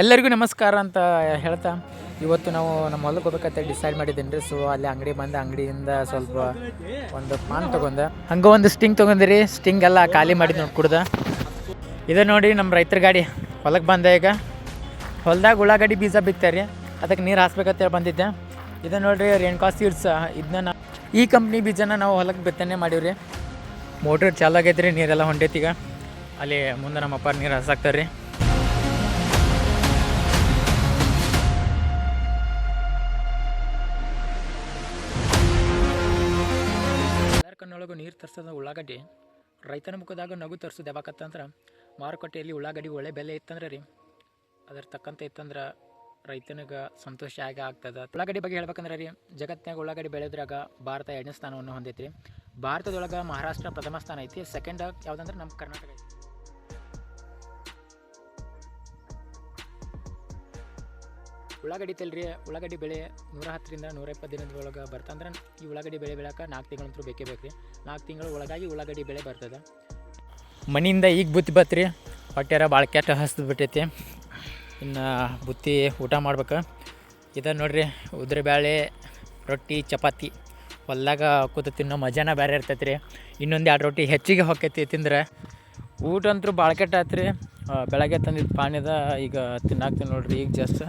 ಎಲ್ಲರಿಗೂ ನಮಸ್ಕಾರ ಅಂತ ಹೇಳ್ತಾ, ಇವತ್ತು ನಾವು ನಮ್ಮ ಹೊಲಕ್ಕೆ ಹೋಗ್ಬೇಕಂತ ಡಿಸೈಡ್ ಮಾಡಿದ್ದೀನಿ ರೀ. ಸೊ ಅಲ್ಲಿ ಅಂಗಡಿ ಬಂದು, ಅಂಗಡಿಯಿಂದ ಸ್ವಲ್ಪ ಒಂದು ಪಾನ್ ತೊಗೊಂಡೆ. ಹಂಗೆ ಒಂದು ಸ್ಟಿಂಗ್ ತೊಗೊಂಡಿರಿ ಸ್ಟಿಂಗ್ ಎಲ್ಲ ಖಾಲಿ ಮಾಡಿ ನೋಡಿ ಕುಡ್ದ. ಇದು ನೋಡಿ ನಮ್ಮ ರೈತರ ಗಾಡಿ. ಹೊಲಕ್ಕೆ ಬಂದೆ ಈಗ. ಹೊಲ್ದಾಗ ಉಳ್ಳಾಗಡ್ಡಿ ಬೀಜ ಬಿಕ್ತಾರೆ ರೀ. ಅದಕ್ಕೆ ನೀರು ಹಾಸ್ಬೇಕಂತೇಳಿ ಬಂದಿದ್ದೆ. ಇದು ನೋಡಿರಿ ರೇಣುಕಾ ಸೀಡ್ಸ್ ಇದನ್ನ ಈ ಕಂಪ್ನಿ ಬೀಜನ ನಾವು ಹೊಲಕ್ಕೆ ಬಿತ್ತನೆ ಮಾಡೀವಿ ರೀ ಮೋಟ್ರ್ ಚಾಲಾಗೈತೆ ರೀ, ನೀರೆಲ್ಲ ಹೊಂಡೈತಿ ಈಗ. ಅಲ್ಲಿ ಮುಂದೆ ನಮ್ಮ ಅಪ್ಪ ನೀರು ಹಸಾಕ್ತಾರೆ ರೀ. ಎಲ್ಲರ ನೀರು ತರಿಸೋದು ಉಳ್ಳಾಗಡ್ಡಿ. ರೈತನ ಮುಖದಾಗ ನಗು ತರಿಸೋದು ಯಾವಾಗತ್ತಂದ್ರೆ ಮಾರುಕಟ್ಟೆಯಲ್ಲಿ ಉಳ್ಳಾಗಡ್ಡಿ ಒಳ್ಳೆ ಬೆಲೆ ಇತ್ತಂದ್ರೆ ರೀ. ಅದರ ತಕ್ಕಂತೆ ಇತ್ತಂದ್ರೆ ರೈತನಿಗೆ ಸಂತೋಷ ಆಗ ಆಗ್ತದೆ. ಉಳ್ಳಾಗಡ್ಡಿ ಬಗ್ಗೆ ಹೇಳ್ಬೇಕಂದ್ರೆ ರೀ ಜಗತ್ತಿನಾಗ ಉಳ್ಳಾಗಡ್ಡಿ ಬೆಳೆದ್ರಾಗ ಭಾರತ ಎರಡನೇ ಸ್ಥಾನವನ್ನು ಹೊಂದೈತಿ ಭಾರತದೊಳಗೆ ಮಹಾರಾಷ್ಟ್ರ ಪ್ರಥಮ ಸ್ಥಾನ ಐತಿ. ಸೆಕೆಂಡ್ ಯಾವುದಂದ್ರೆ ನಮ್ಮ ಕರ್ನಾಟಕ ಐತಿ. ಉಳ್ಳಾಗಡ್ಡಿ ತಲ್ರಿ, ಉಳ್ಳಾಗಡ್ಡಿ ಬೆಳೆ ನೂರ ಹತ್ತರಿಂದ ನೂರ ಇಪ್ಪತ್ತು ದಿನದ ಒಳಗೆ ಬರ್ತಂದ್ರೆ ಈ ಉಳ್ಳಾಗಡ್ಡಿ ಬೆಳೆ ಬೆಳಕ ನಾಲ್ಕು ತಿಂಗಳಂತೂ ಬೇಕೇ ಬೇಕು ರೀ ನಾಲ್ಕು ತಿಂಗಳ ಒಳಗಾಗಿ ಉಳ್ಳಾಗಡ್ಡಿ ಬೆಳೆ ಬರ್ತದೆ. ಮನೆಯಿಂದ ಈಗ ಬುತ್ತಿ ಬತ್ತರಿ ಹೊಟ್ಟೆರ ಭಾಳ ಕೆಟ್ಟ ಹಸ್ದು ಬಿಟ್ಟೈತಿ. ಇನ್ನು ಬುತ್ತಿ ಊಟ ಮಾಡ್ಬೇಕು. ಇದು ನೋಡಿರಿ, ಉದ್ರೆ ಬೇಳೆ ರೊಟ್ಟಿ, ಚಪಾತಿ. ಹೊಲ್ದಾಗ ಕೂತು ತಿನ್ನೋ ಮಜಾನ ಬೇರೆ ಇರ್ತೈತೆ ರೀ ಇನ್ನೊಂದು ಎರಡು ರೊಟ್ಟಿ ಹೆಚ್ಚಿಗೆ ಹೊಕ್ಕೈತಿ ತಿಂದ್ರೆ ಊಟ ಅಂತೂ ಭಾಳ ಕೆಟ್ಟ ಆಯ್ತು ರೀ ಬೆಳಗ್ಗೆ ತಂದಿದ್ದ ಪಾನಿದ ಈಗ ತಿನ್ನಾಕ್ತೀನಿ ನೋಡ್ರಿ, ಈಗ ಜಸ್ಟ್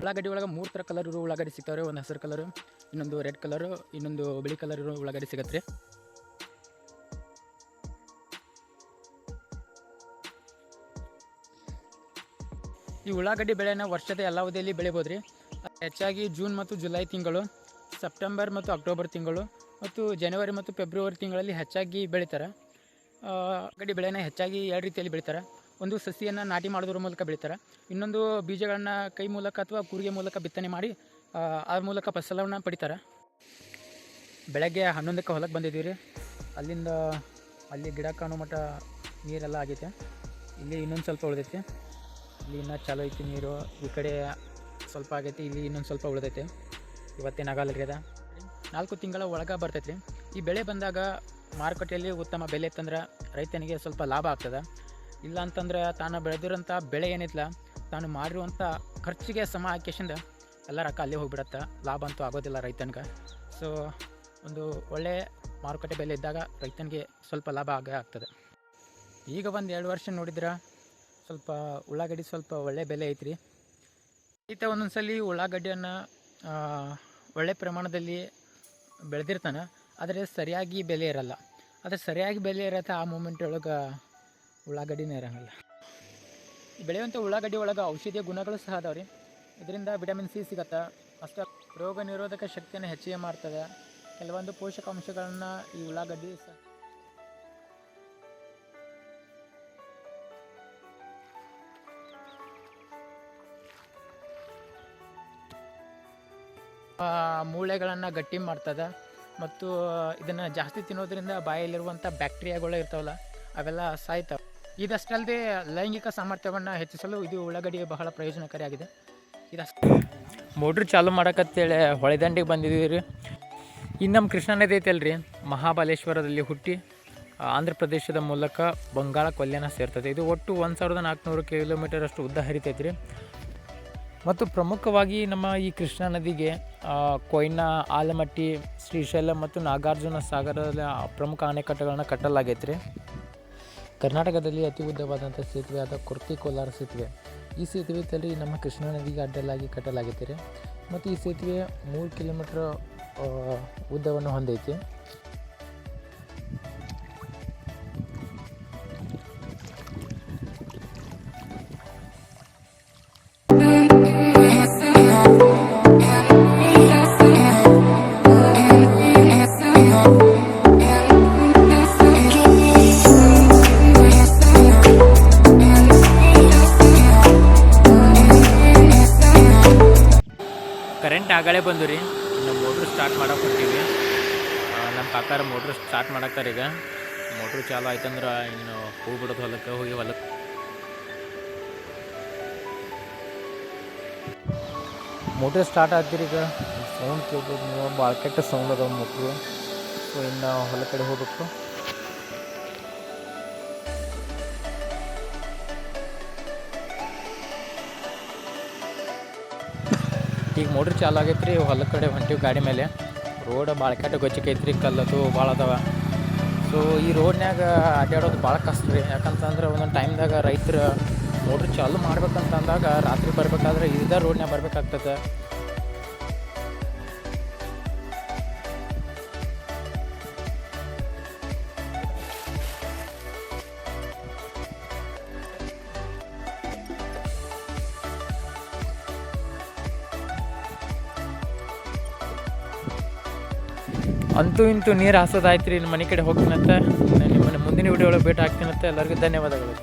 ಉಳ್ಳಾಗಡ್ಡಿ ಒಳಗೆ ಮೂರು ಥರ ಕಲರ್ ಇರೋ ಉಳ್ಳಾಗಡ್ಡಿ ಸಿಗ್ತಾವ್ರಿ, ಒಂದು ಹಸಿರು ಕಲರು ಇನ್ನೊಂದು ರೆಡ್ ಕಲರು ಇನ್ನೊಂದು ಬಿಳಿ ಕಲರ್ ಇರೋ ಉಳ್ಳಾಗಡ್ಡಿ ಸಿಗತ್ತೆ ರೀ ಈ ಉಳ್ಳಾಗಡ್ಡಿ ಬೆಳೆನ ವರ್ಷದ ಎಲ್ಲ ಅವಧಿಯಲ್ಲಿ ಬೆಳಿಬೋದು ರೀ ಹೆಚ್ಚಾಗಿ ಜೂನ್ ಮತ್ತು ಜುಲೈ ತಿಂಗಳು, ಸೆಪ್ಟೆಂಬರ್ ಮತ್ತು ಅಕ್ಟೋಬರ್ ತಿಂಗಳು, ಮತ್ತು ಜನವರಿ ಮತ್ತು ಫೆಬ್ರವರಿ ತಿಂಗಳಲ್ಲಿ ಹೆಚ್ಚಾಗಿ ಬೆಳಿತಾರೆ. ಉಳ್ಳಾಗಡ್ಡಿ ಬೆಳೆನ ಹೆಚ್ಚಾಗಿ ಎರಡು ರೀತಿಯಲ್ಲಿ ಬೆಳೀತಾರೆ. ಒಂದು ಸಸಿಯನ್ನು ನಾಟಿ ಮಾಡೋದ್ರ ಮೂಲಕ ಬೆಳೀತಾರೆ. ಇನ್ನೊಂದು ಬೀಜಗಳನ್ನು ಕೈ ಮೂಲಕ ಅಥವಾ ಕೂರಿಗೆ ಮೂಲಕ ಬಿತ್ತನೆ ಮಾಡಿ ಆ, ಆ ಮೂಲಕ ಫಸಲವನ್ನು ಪಡಿತಾರೆ. ಬೆಳಗ್ಗೆ ಹನ್ನೊಂದಕ್ಕೆ ಹೊಲಕ್ಕೆ ಬಂದಿದ್ದೀವಿ ರೀ. ಅಲ್ಲಿಂದ ಅಲ್ಲಿ ಗಿಡ ಕಾಣೋ ಮಟ್ಟ ನೀರೆಲ್ಲ ಆಗೈತೆ. ಇಲ್ಲಿ ಇನ್ನೊಂದು ಸ್ವಲ್ಪ ಉಳಿದೈತೆ. ಇಲ್ಲಿ ಇನ್ನೂ ಚಾಲೋ ಐತಿ ನೀರು. ಈ ಕಡೆ ಸ್ವಲ್ಪ ಆಗೈತಿ ಇಲ್ಲಿ ಇನ್ನೊಂದು ಸ್ವಲ್ಪ ಉಳಿದೈತೆ. ಇವತ್ತೇನಾಗಲ್ಲ ರೀ ಅದ ನಾಲ್ಕು ತಿಂಗಳ ಒಳಗೆ ಬರ್ತೈತೆ ರೀ. ಈ ಬೆಳೆ ಬಂದಾಗ ಮಾರುಕಟ್ಟೆಯಲ್ಲಿ ಉತ್ತಮ ಬೆಲೆ ಇತ್ತಂದ್ರೆ ರೈತನಿಗೆ ಸ್ವಲ್ಪ ಲಾಭ ಆಗ್ತದೆ. ಇಲ್ಲ ಅಂತಂದ್ರೆ ತಾನು ಬೆಳೆದಿರೋಂಥ ಬೆಳೆ ಏನಿಲ್ಲ, ತಾನು ಮಾಡಿರುವಂಥ ಖರ್ಚಿಗೆ ಸಮ ಹಾಕಿಸಿಂದ ಎಲ್ಲ ರೊಕ್ಕ ಅಲ್ಲೇ ಹೋಗಿಬಿಡತ್ತೆ. ಲಾಭ ಅಂತೂ ಆಗೋದಿಲ್ಲ ರೈತನಿಗೆ. ಸೊ ಒಂದು ಒಳ್ಳೆಯ ಮಾರುಕಟ್ಟೆ ಬೆಲೆ ಇದ್ದಾಗ ರೈತನಿಗೆ ಸ್ವಲ್ಪ ಲಾಭ ಆಗೇ ಆಗ್ತದೆ. ಈಗ ಒಂದು ಎರಡು ವರ್ಷ ನೋಡಿದ್ರೆ ಸ್ವಲ್ಪ ಉಳ್ಳಾಗಡ್ಡಿ ಸ್ವಲ್ಪ ಒಳ್ಳೆ ಬೆಲೆ ಐತ್ರಿ. ರೈತ ಒಂದೊಂದು ಸಲ ಉಳ್ಳಾಗಡ್ಡಿಯನ್ನು ಒಳ್ಳೆ ಪ್ರಮಾಣದಲ್ಲಿ ಬೆಳೆದಿರ್ತಾನೆ. ಆದರೆ ಸರಿಯಾಗಿ ಬೆಲೆ ಇರಲ್ಲ. ಆದರೆ ಸರಿಯಾಗಿ ಬೆಲೆ ಇರತ್ತೆ ಆ ಮೂಮೆಂಟ್ ಒಳಗೆ ಉಳ್ಳಾಗಡ್ಡಿನೇ ಇರೋಂಗಿಲ್ಲ. ಬೆಳೆಯುವಂಥ ಉಳ್ಳಾಗಡ್ಡಿ ಒಳಗೆ ಔಷಧೀಯ ಗುಣಗಳು ಸಹ ಅದಾವೆ ರೀ. ಇದರಿಂದ ವಿಟಮಿನ್ ಸಿ ಸಿಗತ್ತೆ? ಅಷ್ಟೇ ರೋಗ ನಿರೋಧಕ ಶಕ್ತಿಯನ್ನು ಹೆಚ್ಚಿಗೆ ಮಾಡ್ತದೆ. ಕೆಲವೊಂದು ಪೋಷಕಾಂಶಗಳನ್ನು ಈ ಉಳ್ಳಾಗಡ್ಡಿ ಸಹ ಮೂಳೆಗಳನ್ನು ಗಟ್ಟಿ ಮಾಡ್ತದೆ. ಮತ್ತು ಇದನ್ನು ಜಾಸ್ತಿ ತಿನ್ನೋದ್ರಿಂದ ಬಾಯಲ್ಲಿರುವಂಥ ಬ್ಯಾಕ್ಟೀರಿಯಾಗಳು ಇರ್ತಾವಲ್ಲ, ಅವೆಲ್ಲ ಸಾಯ್ತಾವೆ. ಇದಷ್ಟಲ್ಲದೆ ಲೈಂಗಿಕ ಸಾಮರ್ಥ್ಯವನ್ನು ಹೆಚ್ಚಿಸಲು ಇದು ಉಳ್ಳಾಗಡ್ಡಿ ಬಹಳ ಪ್ರಯೋಜನಕಾರಿಯಾಗಿದೆ. ಇದಷ್ಟು ಮೋಟ್ರ್ ಚಾಲು ಮಾಡಕತ್ತೇಳಿ ಹೊಳೆದಂಡಿಗೆ ಬಂದಿದ್ದೀವಿ ರೀ ಇನ್ನು ನಮ್ಮ ಕೃಷ್ಣ ನದಿ ಐತಲ್ರಿ, ಮಹಾಬಲೇಶ್ವರದಲ್ಲಿ ಹುಟ್ಟಿ ಆಂಧ್ರ ಪ್ರದೇಶದ ಮೂಲಕ ಬಂಗಾಳ ಕೊಲ್ಲಿನ ಸೇರ್ತದೆ. ಇದು ಒಟ್ಟು ಒಂದು ಸಾವಿರದ ನಾಲ್ಕುನೂರು ಕಿಲೋಮೀಟರ್ ಅಷ್ಟು ಉದ್ದ ಹರಿತೈತೆ ರೀ ಮತ್ತು ಪ್ರಮುಖವಾಗಿ ನಮ್ಮ ಈ ಕೃಷ್ಣಾ ನದಿಗೆ ಕೊಯ್ನಾ, ಆಲಮಟ್ಟಿ, ಶ್ರೀಶೈಲ ಮತ್ತು ನಾಗಾರ್ಜುನ ಸಾಗರದ ಪ್ರಮುಖ ಅಣೆಕಟ್ಟುಗಳನ್ನು ಕಟ್ಟಲಾಗೈತ್ರಿ ಕರ್ನಾಟಕದಲ್ಲಿ ಅತಿ ಉದ್ದವಾದಂಥ ಸೇತುವೆ ಆದ ಕೊರ್ತಿ ಕೋಲಾರ ಸೇತುವೆ. ಈ ಸೇತುವೆ ತಲೆ ನಮ್ಮ ಕೃಷ್ಣಾ ನದಿಗೆ ಅಡ್ಡಲಾಗಿ ಕಟ್ಟಲಾಗೈತೆ ರೀ. ಮತ್ತು ಈ ಸೇತುವೆ ಮೂರು ಕಿಲೋಮೀಟ್ರ್ ಉದ್ದವನ್ನು ಹೊಂದೈತಿ. ಆಗಳೇ ಬಂದು ರೀ. ಇನ್ನು ಮೋಟ್ರ್ ಸ್ಟಾರ್ಟ್ ಮಾಡಕ್ಕೆ ಹೊಂಟೀವಿ. ನಮ್ಮ ಕಾಕಾರ ಮೋಟ್ರ್ ಸ್ಟಾರ್ಟ್ ಮಾಡಕ್ತಾರೆ ಈಗ. ಮೋಟ್ರ್ ಚಾಲು ಆಯ್ತಂದ್ರೆ ಇನ್ನು ಹೂ ಬಿಡೋದು ಹೊಲಕ್ಕೆ, ಹೋಗಿ ಹೊಲಕ್ಕೆ ಮೋಟ್ರ್ ಸ್ಟಾರ್ಟ್ ಆಗ್ತೀರಿ ಈಗ. ಸೌಂಡ್ ಕೇಳ್ಬೋದು ನೀವು. ಭಾಳ ಕೆಟ್ಟ ಸೌಂಡ್ ಅದಾವ ಮೋಟ್ರು ಸೊ ಇನ್ನು ಹೊಲ ಕಡೆ ಹೋಗ್ಬೇಕು. ಈಗ ಮೋಟ್ರ್ ಚಾಲು ಆಗೈತೆ ರೀ ಹೊಲ ಕಡೆ ಹೊಂಟಿವಿ ಗಾಡಿ ಮೇಲೆ. ರೋಡ್ ಭಾಳ ಕೆಟ್ಟ ಗೊಚ್ಚಕೈತೆ ರೀ ಕಲ್ಲದು ಭಾಳ ಅದಾವ. ಸೊ ಈ ರೋಡ್ನ್ಯಾಗ ಅಡ್ಡಾಡೋದು ಭಾಳ ಕಷ್ಟ ರೀ. ಯಾಕಂತಂದ್ರೆ ಒಂದೊಂದು ಟೈಮ್ದಾಗ ರೈತರು ಮೋಟ್ರ್ ಚಾಲು ಮಾಡ್ಬೇಕಂತಂದಾಗ ರಾತ್ರಿ ಬರ್ಬೇಕಾದ್ರೆ ಇದೇ ರೋಡ್ನ್ಯಾಗ ಬರ್ಬೇಕಾಗ್ತದೆ. ಅಂತೂ ಇಂತೂ ನೀರು ಹಾಸೋದಾಯ್ತು ರೀ ಮನೆ ಕಡೆ ಹೋಗ್ತೀನಂತೆ. ನಿಮ್ಮನೆ ಮುಂದಿನ ವೀಡಿಯೋ ಒಳಗೆ ಭೇಟಿ ಹಾಕ್ತೀನಂತೆ ಎಲ್ಲರಿಗೂ ಧನ್ಯವಾದಗಳು.